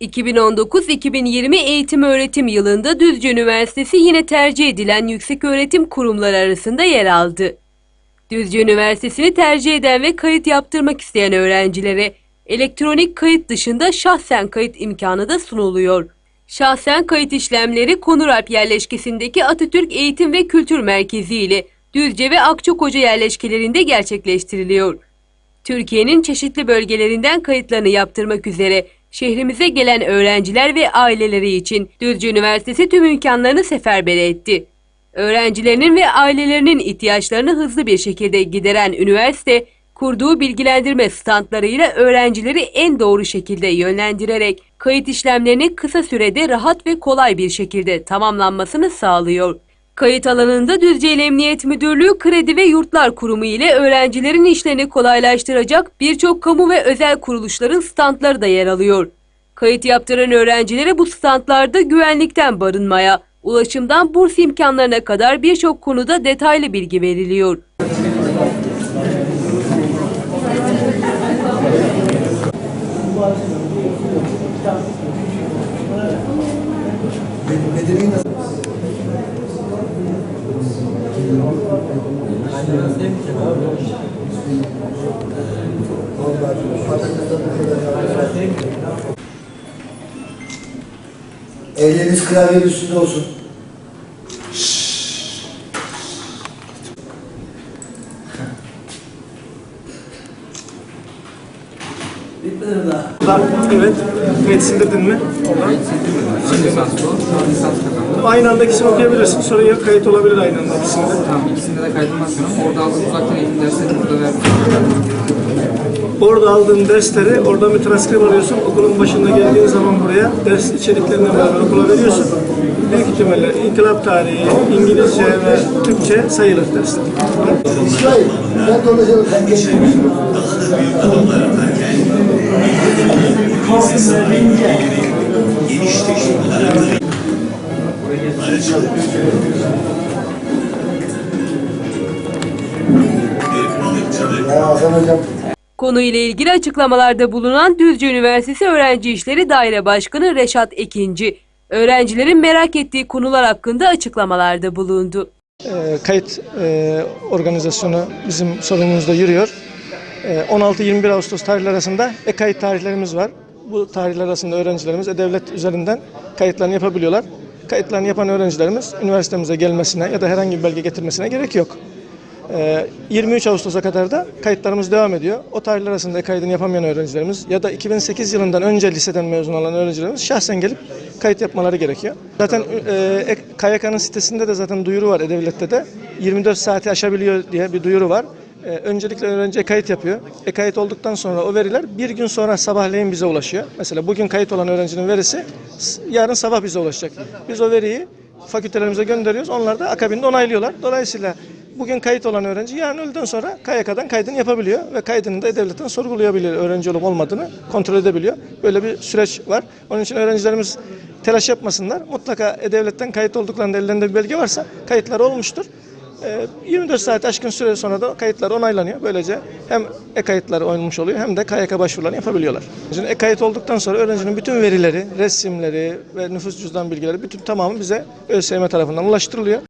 2019-2020 eğitim öğretim yılında Düzce Üniversitesi yine tercih edilen yükseköğretim kurumları arasında yer aldı. Düzce Üniversitesi'ni tercih eden ve kayıt yaptırmak isteyen öğrencilere elektronik kayıt dışında şahsen kayıt imkanı da sunuluyor. Şahsen kayıt işlemleri Konuralp yerleşkesindeki Atatürk Eğitim ve Kültür Merkezi ile Düzce ve Akçakoca yerleşkelerinde gerçekleştiriliyor. Türkiye'nin çeşitli bölgelerinden kayıtlarını yaptırmak üzere şehrimize gelen öğrenciler ve aileleri için Düzce Üniversitesi tüm imkanlarını seferber etti. Öğrencilerinin ve ailelerinin ihtiyaçlarını hızlı bir şekilde gideren üniversite, kurduğu bilgilendirme standlarıyla öğrencileri en doğru şekilde yönlendirerek kayıt işlemlerini kısa sürede rahat ve kolay bir şekilde tamamlanmasını sağlıyor. Kayıt alanında Düzce İl Emniyet Müdürlüğü Kredi ve Yurtlar Kurumu ile öğrencilerin işlerini kolaylaştıracak birçok kamu ve özel kuruluşların standları da yer alıyor. Kayıt yaptıran öğrencilere bu standlarda güvenlikten barınmaya, ulaşımdan burs imkanlarına kadar birçok konuda detaylı bilgi veriliyor. Elleriniz klavyenin üstünde olsun. Evet. Kayıt sildirdin mi? Oradan. Ön lisans bu. Şu an lisans kazandım. Aynı anda ikisini okuyabilirsin. Sorun yok. Kayıt olabilir aynı anda ikisinde. Tamam ikisinde de kaydımı basıyorum. Orada aldığım uzaktan eğitim dersleri burada verdim. Orada aldığın dersleri, oradan bir transkript alıyorsun. Okulun başında geldiğin zaman buraya ders içerikleriyle beraber okula veriyorsun. Büyük ihtimalle inkılap tarihi, İngilizce ve Türkçe sayılır dersler. İsmail, ben. Sen geç. Ya Hasan Hocam. Konuyla ilgili açıklamalarda bulunan Düzce Üniversitesi Öğrenci İşleri Daire Başkanı Reşat Ekinci, öğrencilerin merak ettiği konular hakkında açıklamalarda bulundu. Ee, kayıt e, organizasyonu bizim sorumluluğumuzda yürüyor. Ee, 16-21 Ağustos tarihleri arasında e-kayıt tarihlerimiz var. Bu tarihler arasında öğrencilerimiz e-devlet üzerinden kayıtlarını yapabiliyorlar. Kayıtlarını yapan öğrencilerimiz üniversitemize gelmesine ya da herhangi bir belge getirmesine gerek yok. Ee, 23 Ağustos'a kadar da kayıtlarımız devam ediyor. O tarihler arasında kaydını yapamayan öğrencilerimiz ya da 2008 yılından önce liseden mezun olan öğrencilerimiz şahsen gelip kayıt yapmaları gerekiyor. Zaten e, KYK'nın sitesinde de zaten duyuru var E-Devlet'te de 24 saati aşabiliyor diye bir duyuru var. E, öncelikle öğrenci kayıt yapıyor. E kayıt olduktan sonra o veriler bir gün sonra sabahleyin bize ulaşıyor. Mesela bugün kayıt olan öğrencinin verisi yarın sabah bize ulaşacak. Biz o veriyi fakültelerimize gönderiyoruz. Onlar da akabinde onaylıyorlar. Dolayısıyla bugün kayıt olan öğrenci yarın öğleden sonra KYK'dan kaydını yapabiliyor ve kaydını da devletten sorgulayabiliyor. Öğrenci olup olmadığını kontrol edebiliyor. Böyle bir süreç var. Onun için öğrencilerimiz telaş yapmasınlar. Mutlaka E-Devlet'ten kayıt olduklarında ellerinde bir belge varsa kayıtları olmuştur. Ee, 24 saat aşkın süre sonra da kayıtlar onaylanıyor. Böylece hem e-kayıtları olmuş oluyor hem de KYK başvurularını yapabiliyorlar. Şimdi e-kayıt olduktan sonra öğrencinin bütün verileri, resimleri ve nüfus cüzdan bilgileri bütün tamamı bize ÖSYM tarafından ulaştırılıyor.